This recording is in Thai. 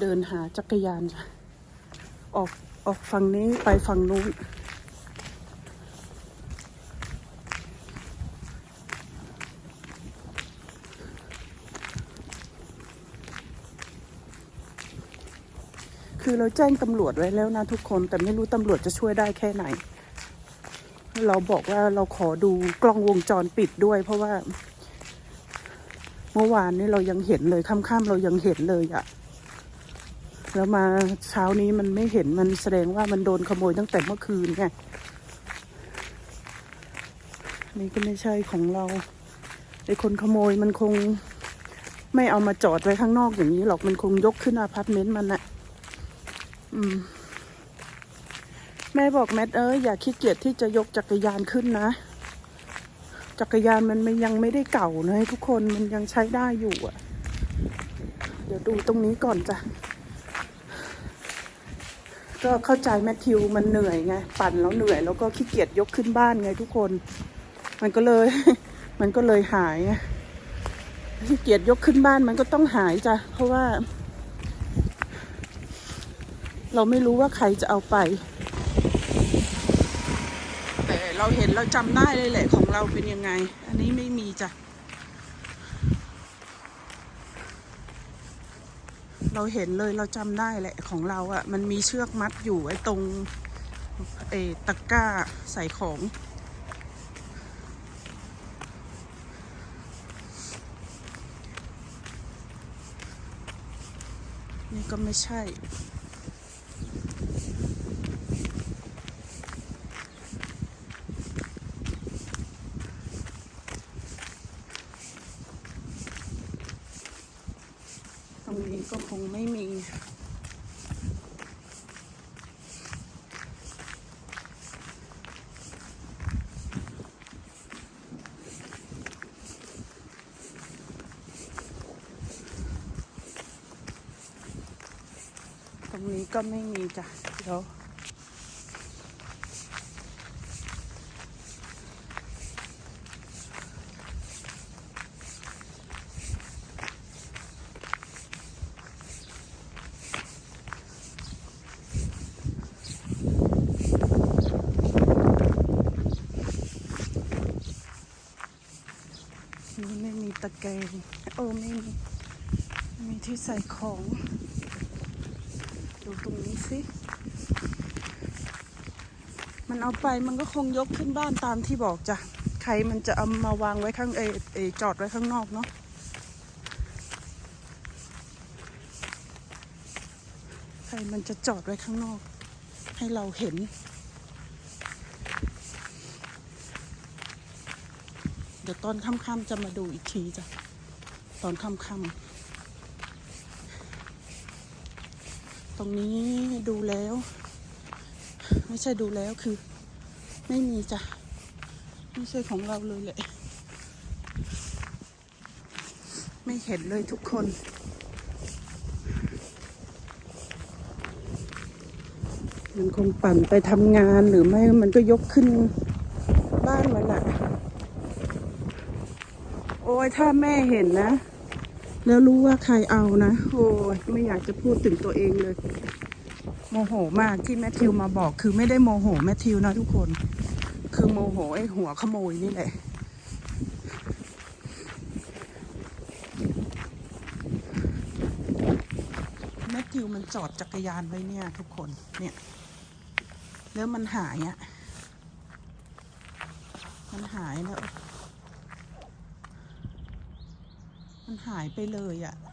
เดินหาจักรยานจ้ะออกออกฝั่งนี้ไปฝั่งนู้น คือเราแจ้งตำรวจไว้แล้วนะทุกคน แต่ไม่รู้ตำรวจจะช่วยได้แค่ไหน เราบอกว่าเราขอดูกล้องวงจรปิดด้วย เพราะว่า เมื่อวานนี้เรายังเห็นเลยค่ำๆเรายังเห็นเลยอะ แล้วมาเช้านี้มันไม่เห็นมันแสดงว่ามันโดนขโมยตั้งแต่เมื่อคืนไงนี่ก็ไม่ใช่ของเราไอ้คนขโมยมันคงไม่เอามาจอดไว้ข้างนอกอย่างนี้หรอกมันคงยกขึ้นอพาร์ตเมนต์มันอะอืม แม่บอกแมทเอ้ยอย่าขี้เกียจที่จะยกจักรยานขึ้นนะ จักรยานมันมันยังไม่ได้เก่านะทุกคนมันยังใช้ได้อยู่อะ เดี๋ยวดูตรงนี้ก่อนจ้ะ ก็เข้าใจแมทธิวมันเหนื่อยไงปั่นแล้วเหนื่อย แล้วก็ขี้เกียจยกขึ้นบ้านไงทุกคน มันก็เลย มันก็เลยหายไงขี้เกียจยกขึ้นบ้านมันก็ต้องหายจ้ะเพราะว่า เราไม่รู้ว่าใครจะเอาไป แต่เราเห็นเราจำได้เลยแหละของเราเป็นยังไง อันนี้ไม่มีจ้ะ เราเห็นเลยเราจำได้แหละของเราอะ่ะ มันมีเชือกมัดอยู่ไอ้ตรงเอตะกก้าใส่ของ นี่ก็ไม่ใช่ ตรงนี้ก็คงไม่มี ตรงนี้ก็ไม่มีจ้ะเดี๋ยว นี่ไม่มีตะแกรงโอ้ไม่มีมีที่ใส่ของ ดูตรงนี้สิ มันเอาไปมันก็คงยกขึ้นบ้านตามที่บอกจ้ะ ใครมันจะเอามาวางไว้ข้างเออเออจอดไว้ข้างนอกเนาะใครมันจะจอดไว้ข้างนอก ให้เราเห็น เดี๋ยวตอนค่ำๆจะมาดูอีกทีจ้ะ ตอนค่ำๆตรงนี้ดูแล้ว ไม่ใช่ดูแล้วคือ ไม่มีจ้ะ ไม่ใช่ของเราเลยแหละ ไม่เห็นเลยทุกคนมันคงปั่นไปทำงานหรือไม่มันก็ยกขึ้นบ้านมันอะ โอ้ยถ้าแม่เห็นนะ แล้วรู้ว่าใครเอานะ โอ้ยไม่อยากจะพูดถึงตัวเองเลย โมโหมากที่แมทธิวมาบอก คือไม่ได้โมโหแมทธิวนะทุกคน คือโมโหไอ้หัวขโมยนี่แหละแมทธิวมันจอดจักรยานไว้เนี่ย ทุกคนเนี่ย แล้วมันหายอะ่ะมันหายแล้ว มันหายไปเลยอะ่ะ